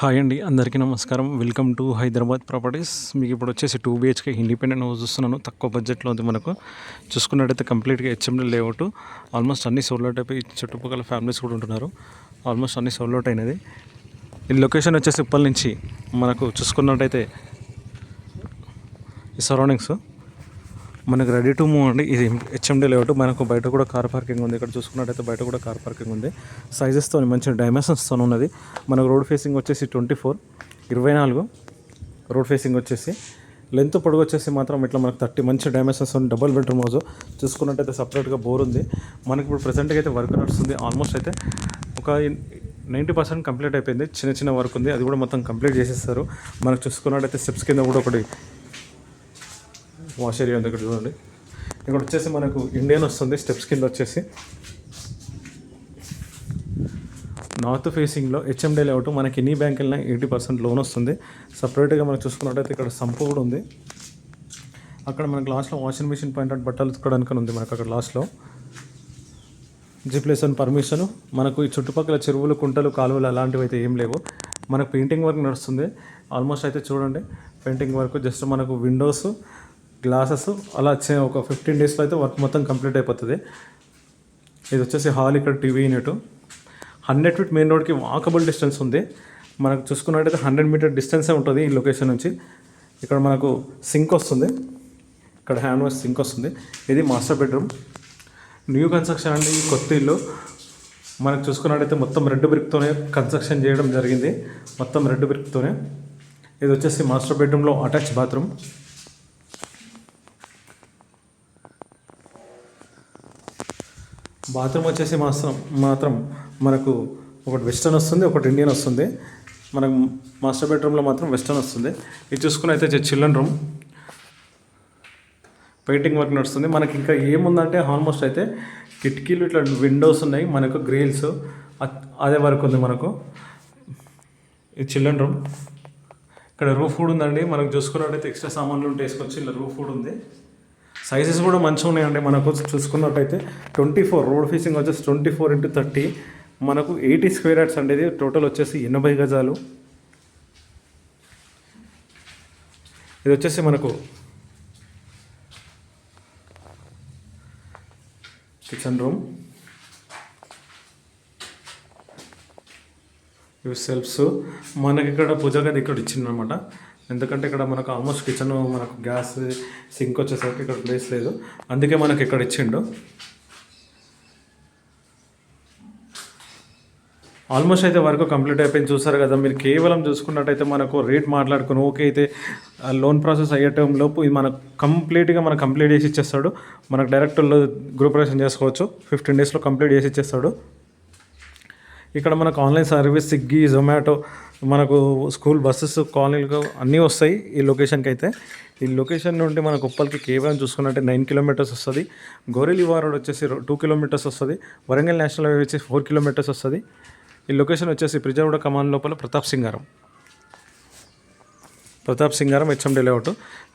Hi అండి అందరికీ నమస్కారం. వెల్కమ్ టు హైదరాబాద్ ప్రాపర్టీస్ మీకు ఇప్పుడు వచ్చేసి టూ బిహెచ్కే ఇండిపెండెంట్ హౌస్ చూస్తున్నాను. తక్కువ బడ్జెట్లో ఉంది మనకు. చూసుకున్నట్టయితే కంప్లీట్గా హెచ్ఎండి లేఅవుట్ ఆల్మోస్ట్ అన్ని సోల్అవుట్ అయిపోయి చుట్టుపక్కల ఫ్యామిలీస్ కూడా ఉంటున్నారు. ఆల్మోస్ట్ అన్ని సోల్అవుట్ అయినది. ఈ లొకేషన్ వచ్చేసి ఇప్పటి నుంచి మనకు చూసుకున్నట్టయితే ఈ సరౌండింగ్స్ మనకు రెడీ టు మూవ్ అండి. ఇది హెచ్ఎండి లేఅవుట్ మనకు బయట కూడా కార్ పార్కింగ్ ఉంది. ఇక్కడ చూసుకున్నట్టయితే బయట కూడా కార్ పార్కింగ్ ఉంది. సైజెస్తో మంచి డైమెన్షన్స్తో ఉన్నది. మనకు రోడ్ ఫేసింగ్ వచ్చేసి ట్వంటీ ఫోర్ ఇరవై నాలుగు రోడ్ ఫేసింగ్ వచ్చేసి లెంత్ పొడుగు వచ్చేసి మాత్రం ఇట్లా మనకు థర్టీ మంచి డైమెన్షన్స్ ఉంది డబుల్ బెడ్రూమ్ హౌస్ చూసుకున్నట్టయితే సపరేట్గా బోర్ ఉంది. మనకి ఇప్పుడు ప్రజెంట్గా అయితే వర్క్ నడుస్తుంది ఆల్మోస్ట్ అయితే ఒక నైంటీ పర్సెంట్ కంప్లీట్ అయిపోయింది. చిన్న చిన్న వర్క్ ఉంది. అది కూడా మొత్తం కంప్లీట్ చేసేస్తారు. మనకు చూసుకున్నట్టయితే స్టెప్స్ కింద కూడా ఒకటి వాష్ ఏరియా దగ్గర చూడండి. ఇక్కడ వచ్చేసి మనకు ఇండియన్ వస్తుంది స్టెప్స్ కింద వచ్చేసి. నార్త్ ఫేసింగ్లో హెచ్ఎండే లేఅవుట్ మనకి ఎన్ని బ్యాంక్ వెళ్ళినా ఎయిటీ పర్సెంట్ లోన్ వస్తుంది. సపరేట్గా మనం చూసుకున్నట్టయితే ఇక్కడ సంపు కూడా ఉంది. అక్కడ మనకు లాస్ట్లో వాషింగ్ మిషన్ పాయింట్ అవుట్ బట్టలు ఉతుకోవడానికి ఉంది మనకు అక్కడ లాస్ట్లో జిప్లేసన్ పర్మిషన్ మనకు ఈ చుట్టుపక్కల చెరువులు కుంటలు కాలువలు అలాంటివి అయితే ఏం లేవు. మనకు పెయింటింగ్ వర్క్ నడుస్తుంది. ఆల్మోస్ట్ అయితే చూడండి పెయింటింగ్ వర్క్ జస్ట్ మనకు విండోస్ గ్లాసెస్ అలా వచ్చే ఒక ఫిఫ్టీన్ డేస్లో అయితే వర్క్ మొత్తం కంప్లీట్ అయిపోతుంది. ఇది వచ్చేసి హాల్ ఇక్కడ TV unit hundred feet main రోడ్కి వాకబుల్ డిస్టెన్స్ ఉంది. మనకు చూసుకున్నట్టయితే హండ్రెడ్ మీటర్ డిస్టెన్సే ఉంటుంది ఈ లొకేషన్ నుంచి. ఇక్కడ మనకు సింక్ వస్తుంది. ఇక్కడ హ్యాండ్ వాష్ సింక్ వస్తుంది. ఇది మాస్టర్ బెడ్రూమ్ న్యూ కన్స్ట్రక్షన్ అండి ఈ కొత్త ఇల్లు. మనకు చూసుకున్నట్టయితే మొత్తం రెడ్ బ్రిక్తోనే కన్స్ట్రక్షన్ చేయడం జరిగింది. మొత్తం రెడ్ బ్రిక్తోనే ఇది వచ్చేసి మాస్టర్ బెడ్రూమ్లో అటాచ్ బాత్రూమ్ బాత్రూమ్ వచ్చేసి మాత్రం మాత్రం మనకు ఒకటి వెస్టర్న్ వస్తుంది ఒకటి ఇండియన్ వస్తుంది. మనకు మాస్టర్ బెడ్రూమ్లో మాత్రం వెస్టర్న్ వస్తుంది. ఇది చూసుకుని అయితే చిల్డ్రన్ రూమ్. పెయింటింగ్ వర్క్ నడుస్తుంది. మనకి ఇంకా ఏముందంటే ఆల్మోస్ట్ అయితే కిటికీలు ఇట్లా విండోస్ ఉన్నాయి. మనకు గ్రిల్స్. అదే వర్క్ ఉంది మనకు. ఇది చిల్డ్రన్ రూమ్. ఇక్కడ రూఫ్ కూడా ఉందండి. మనకు చూసుకున్నట్టయితే ఎక్స్ట్రా సామాన్లు ఉంటే వేసుకొచ్చి ఇలా రూఫ్ కూడా ఉంది. సైజెస్ కూడా మంచిగా ఉన్నాయండి. మనకు చూసుకున్నట్టయితే ట్వంటీ ఫోర్ రోడ్ ఫేసింగ్ వచ్చేసి ట్వంటీ ఫోర్ ఇంటూ థర్టీ మనకు ఎయిటీ స్క్వేర్ యార్డ్స్ అండి టోటల్ వచ్చేసి ఎనభై గజాలు. ఇది వచ్చేసి మనకు కిచెన్ రూమ్ ఇవి సెల్ఫ్స్ మనకి ఇక్కడ పూజ గది ఇక్కడ ఇచ్చిందనమాట ఎందుకంటే ఇక్కడ మనకు ఆల్మోస్ట్ కిచెన్ మనకు గ్యాస్ సింక్ వచ్చేసరికి ఇక్కడ ప్లేస్ లేదు. అందుకే మనకి ఇక్కడ ఇచ్చిండు. ఆల్మోస్ట్ అయితే వర్క్ కంప్లీట్ అయిపోయింది. చూసారు కదా మీరు కేవలం చూసుకున్నట్టయితే మనకు రేట్ మాట్లాడుకుని ఓకే అయితే లోన్ ప్రాసెస్ అయ్యే టైంలోపు ఇది మనకు కంప్లీట్గా మనకు కంప్లీట్ చేసి ఇచ్చేస్తాడు. మనకు డైరెక్ట్ గ్రూప్ రేషన్ చేసుకోవచ్చు. ఫిఫ్టీన్ డేస్లో కంప్లీట్ చేసి ఇచ్చేస్తాడు. ఇక్కడ మనకు ఆన్లైన్ సర్వీస్ స్విగ్గీ జొమాటో మనకు స్కూల్ బస్సెస్ కాలనీలు అన్నీ వస్తాయి ఈ లొకేషన్కి అయితే. ఈ లొకేషన్ నుండి మనకు ఉప్పల్కి కేవలం చూసుకున్నట్టే నైన్ కిలోమీటర్స్ వస్తుంది. గోరెలివా వచ్చేసి టూ కిలోమీటర్స్ వస్తుంది. వరంగల్ నేషనల్ హైవే వచ్చేసి ఫోర్ కిలోమీటర్స్ వస్తుంది. ఈ లొకేషన్ వచ్చేసి ప్రిజర్వ్డ్ కమాన్ లోపల ప్రతాప్ సింగారం ప్రతాప్ సింగారం హెచ్ఎండి లేఅవుట్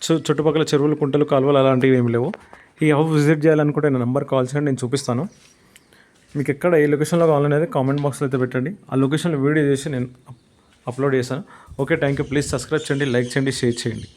చు చుట్టుపక్కల చెరువులు కుంటలు కాలువలు అలాంటివి ఏమి లేవు. ఈ హౌస్ విజిట్ చేయాలనుకుంటే నా నెంబర్ కాల్ చేయండి నేను చూపిస్తాను. మీకు ఎక్కడ ఏ లొకేషన్లో కావాలనేది కామెంట్ బాక్స్లో అయితే పెట్టండి. ఆ లొకేషన్లో వీడియో చేసి నేను అప్లోడ్ చేశాను. Okay thank you. Please subscribe చేయండి లైక్ చేయండి షేర్ చేయండి.